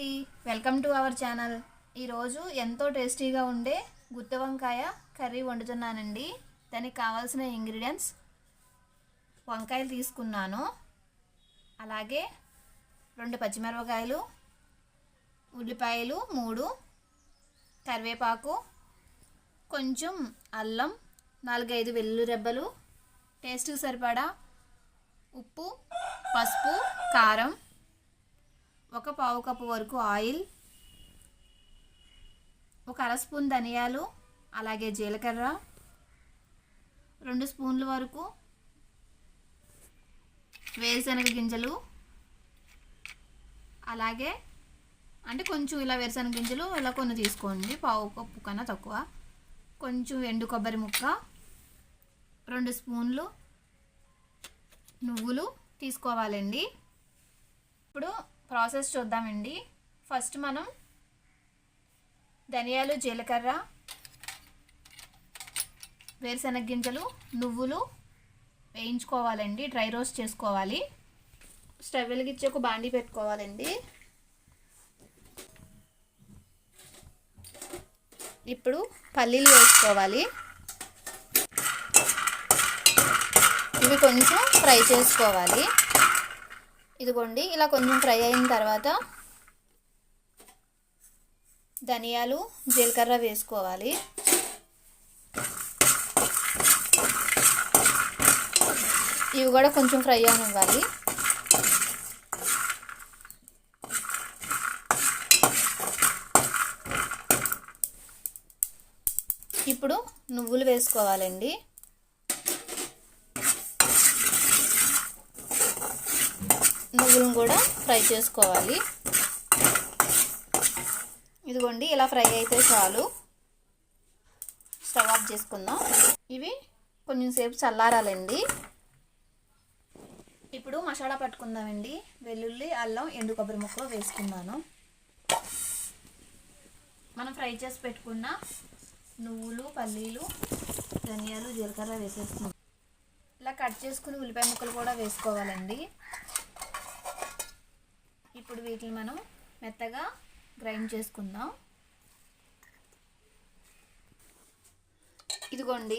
అండి. Welcome to our channel ఈరోజు ఎంతో టేస్టీగా ఉండే గుత్తి వంకాయ కర్రీ వండుతున్నానండి. దానికి కావాల్సిన ఇంగ్రీడియంట్స్ వంకాయలు తీసుకున్నాను. అలాగే రెండు పచ్చిమిరపకాయలు ఉల్లిపాయలు మూడు కరివేపాకు కొంచెం అల్లం నాలుగైదు వెల్లుల్లి రెబ్బలు టేస్ట్కి సరిపడా ఉప్పు పసుపు కారం ఒక పావు కప్పు వరకు ఆయిల్ ఒక అర స్పూన్ ధనియాలు అలాగే జీలకర్ర రెండు స్పూన్ల వరకు వేరుశనగ గింజలు అలాగే అంటే కొంచెం ఇలా వేరుశనగ గింజలు ఇలా కొన్ని తీసుకోండి పావు కప్పు కన్నా తక్కువ. కొంచెం ఎండు కొబ్బరి ముక్క రెండు స్పూన్లు నువ్వులు తీసుకోవాలండి. ఇప్పుడు ప్రాసెస్ చూద్దామండి. ఫస్ట్ మనం ధనియాలు జీలకర్ర వేరుశనగ గింజలు నువ్వులు వేయించుకోవాలండి. డ్రై రోస్ట్ చేసుకోవాలి. స్టవ్ వెలిగించి ఒక బాండీ పెట్టుకోవాలండి. ఇప్పుడు పల్లీలు వేసుకోవాలి. ఇవి కొంచెం ఫ్రై చేసుకోవాలి. ఇదిగోండి ఇలా కొంచెం ఫ్రై అయిన తర్వాత ధనియాలు జీలకర్ర వేసుకోవాలి. ఇవి కూడా కొంచెం ఫ్రై అవ్వాలి ఇప్పుడు నువ్వులు వేసుకోవాలండి. నువ్వులను కూడా ఫ్రై చేసుకోవాలి. ఇదిగోండి ఇలా ఫ్రై అయితే చాలు. స్టవ్ ఆఫ్ చేసుకుందాం. ఇవి కొంచెం సేపు చల్లారాలండి. ఇప్పుడు మసాలా పట్టుకుందామండి. వెల్లుల్లి అల్లం ఎండు కొబ్బరి ముక్కలు వేసుకున్నాను మనం ఫ్రై చేసి పెట్టుకున్న నువ్వులు పల్లీలు ధనియాలు జీలకర్ర వేసేస్తున్నాం ఇలా కట్ చేసుకుని ఉల్లిపాయ ముక్కలు కూడా వేసుకోవాలండి. ఇప్పుడు వీటిని మనం మెత్తగా గ్రైండ్ చేసుకుందాం. ఇదిగోండి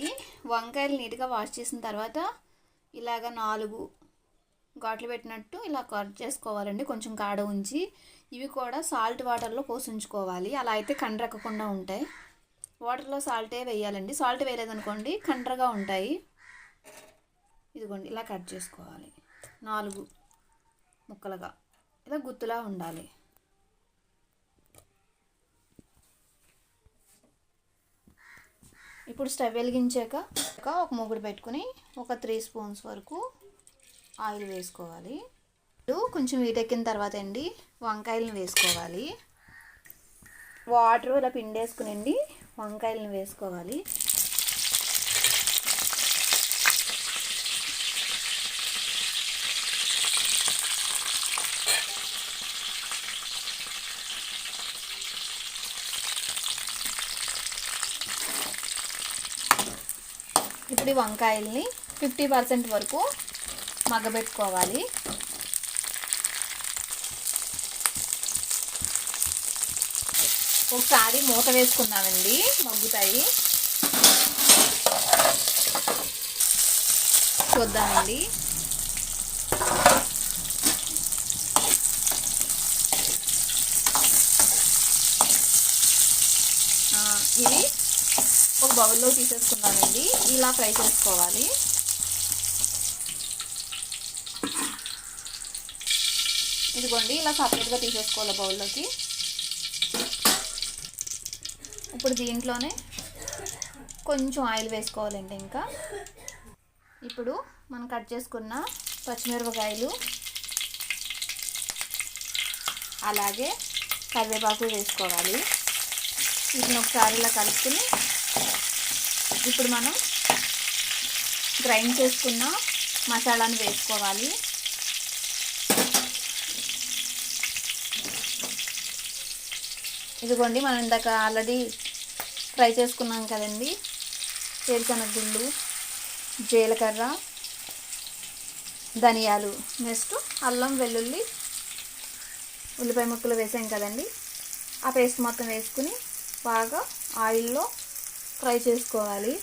వంకాయలు నీట్గా వాష్ చేసిన తర్వాత ఇలాగ నాలుగు ఘాట్లు పెట్టినట్టు ఇలా కట్ చేసుకోవాలండి. కొంచెం కాడ ఉంచి ఇవి కూడా సాల్ట్ వాటర్లో పోసుంచుకోవాలి. అలా అయితే కండ్రక్కకుండా ఉంటాయి. వాటర్లో సాల్టే వేయాలండి. సాల్ట్ వేయలేదనుకోండి కండ్రగా ఉంటాయి. ఇదిగోండి ఇలా కట్ చేసుకోవాలి. నాలుగు ముక్కలుగా. ఇలా గుత్తులా ఉండాలి. ఇప్పుడు స్టవ్ వెలిగించాక ఒక మూగుడు పెట్టుకుని ఒక త్రీ స్పూన్స్ వరకు ఆయిల్ వేసుకోవాలి. ఇప్పుడు కొంచెం వీటెక్కిన తర్వాత అండి వంకాయలను వేసుకోవాలి. వాటర్ ఇలా పిండేసుకునండి వంకాయలను వేసుకోవాలి. ఇప్పుడు ఈ వంకాయల్ని ఫిఫ్టీ పర్సెంట్ వరకు మగ్గబెట్టుకోవాలి. ఒకసారి మూత వేసుకున్నామండి మగ్గుతాయి. చూద్దామండి. ఇది బౌల్లో తీసేసుకున్నానండి. ఇలా ఫ్రై చేసుకోవాలి. ఇదిగోండి ఇలా సపరేట్గా తీసేసుకోవాలి బౌల్లోకి. ఇప్పుడు దీంట్లోనే కొంచెం ఆయిల్ వేసుకోవాలండి ఇంకా. ఇప్పుడు మనం కట్ చేసుకున్న పచ్చిమిరపకాయలు అలాగే కరివేపాకు వేసుకోవాలి. వీటిని ఒకసారి ఇలా కలుపుకుని ఇప్పుడు మనం గ్రైండ్ చేసుకున్న మసాలాను వేసుకోవాలి. ఇదిగోండి మనం ఇందాక ఆల్రెడీ ఫ్రై చేసుకున్నాం కదండి. వేరుశనగ గుళ్ళు జీలకర్ర ధనియాలు నెక్స్ట్ అల్లం వెల్లుల్లి ఉల్లిపాయ ముక్కలు వేసాం కదండి. ఆ పేస్ట్ మొత్తం వేసుకుని బాగా ఆయిల్లో ఫ్రై చేసుకోవాలి.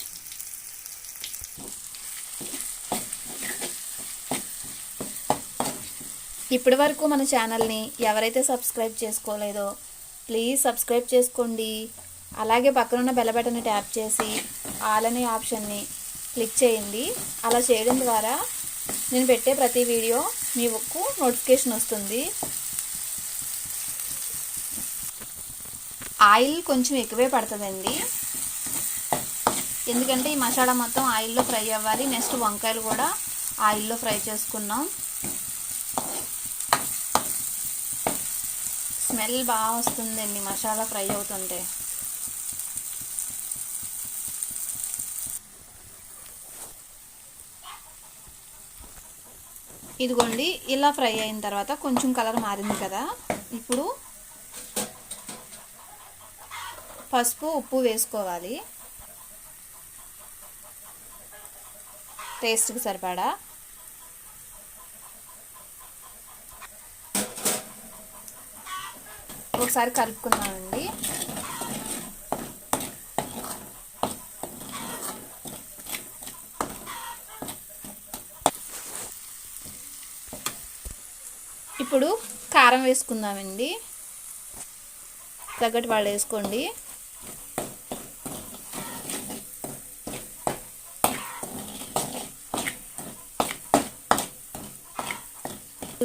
ఇప్పటి వరకు మన ఛానల్ని ఎవరైతే సబ్స్క్రైబ్ చేసుకోలేదో ప్లీజ్ సబ్స్క్రైబ్ చేసుకోండి. అలాగే పక్కనున్న బెల్ బటన్ని ట్యాప్ చేసి ఆల్ అనే ఆప్షన్ని క్లిక్ చేయండి. అలా చేయడం ద్వారా నేను పెట్టే ప్రతి వీడియో మీకు నోటిఫికేషన్ వస్తుంది. ఆయిల్ కొంచెం ఎక్కువే పడుతుందండి. ఎందుకంటే ఈ మసాలా మొత్తం ఆయిల్లో ఫ్రై అవ్వాలి. నెక్స్ట్ వంకాయలు కూడా ఆయిల్లో ఫ్రై చేసుకున్నాం స్మెల్ బాగా వస్తుందండి మసాలా ఫ్రై అవుతుంటే. ఇదిగోండి ఇలా ఫ్రై అయిన తర్వాత కొంచెం కలర్ మారింది కదా. ఇప్పుడు పసుపు ఉప్పు వేసుకోవాలి. టేస్ట్కి సరిపడా? ఒకసారి కలుపుకున్నామండి ఇప్పుడు కారం వేసుకుందామండి. తగ్గట్టు వాళ్ళు వేసుకోండి.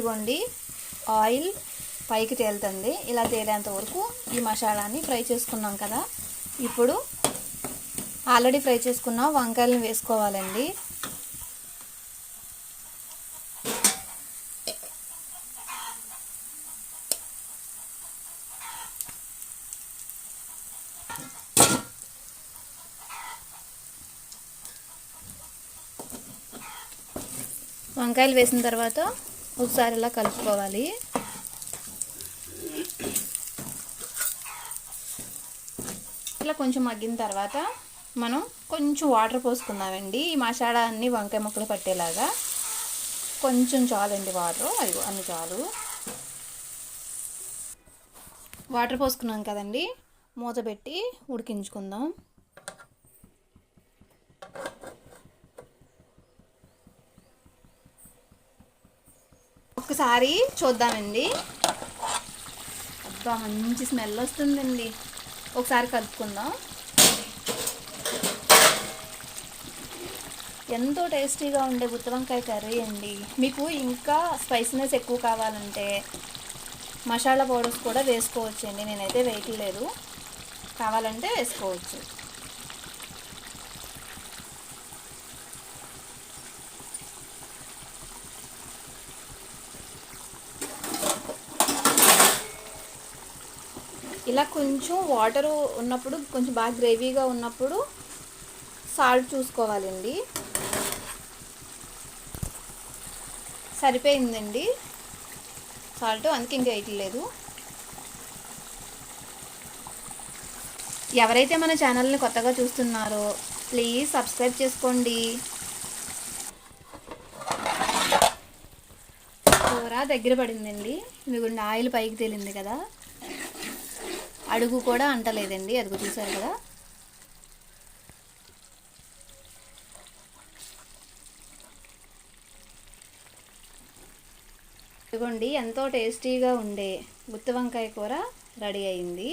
ఇదిగోండి ఆయిల్ పైకి తేలుతుంది. ఇలా తేలేంత వరకు ఈ మసాలాని ఫ్రై చేసుకున్నాం కదా. ఇప్పుడు ఆల్రెడీ ఫ్రై చేసుకున్న వంకాయలను వేసుకోవాలండి. వంకాయలు వేసిన తర్వాత ఒకసారి ఇలా కలుపుకోవాలి. ఇలా కొంచెం మగ్గిన తర్వాత మనం కొంచెం వాటర్ పోసుకుందామండి. ఈ మసాలా అన్ని వంకాయ ముక్కలు పట్టేలాగా కొంచెం చాలండి వాటర్. అది అన్ని చాలు. వాటర్ పోసుకున్నాం కదండి. మూత పెట్టి ఉడికించుకుందాం. ఒకసారి చూద్దామండి. అబ్బా మంచి స్మెల్ వస్తుందండి. ఒకసారి కలుపుకుందాం. ఎంతో టేస్టీగా ఉండే గుత్తి వంకాయ కర్రీ అండి. మీకు ఇంకా స్పైసీనెస్ ఎక్కువ కావాలంటే మసాలా పౌడర్స్ కూడా వేసుకోవచ్చండి. నేనైతే వేయట్లేదు. కావాలంటే వేసుకోవచ్చు. ఇలా కొంచెం వాటర్ ఉన్నప్పుడు కొంచెం బాగా గ్రేవీగా ఉన్నప్పుడు సాల్ట్ చూసుకోవాలండి. సరిపోయిందండి. సాల్ట్ అందుకే ఇంకా వేయట్లేదు ఎవరైతే మన ఛానల్ని కొత్తగా చూస్తున్నారో ప్లీజ్ సబ్స్క్రైబ్ చేసుకోండి. కూర దగ్గర పడిందండి. మీకు ఆయిల్ పైకి తేలింది కదా. అడుగు కూడా అంటలేదండి అడుగు చూసారు కదా. ఇదిగోండి ఎంతో టేస్టీగా ఉండే గుత్తి వంకాయ కూర రెడీ అయింది.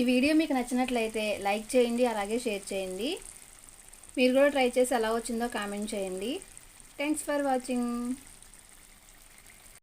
ఈ వీడియో మీకు నచ్చినట్లయితే లైక్ చేయండి అలాగే షేర్ చేయండి. మీరు కూడా ట్రై చేసి ఎలా వచ్చిందో కామెంట్ చేయండి. Thanks for watching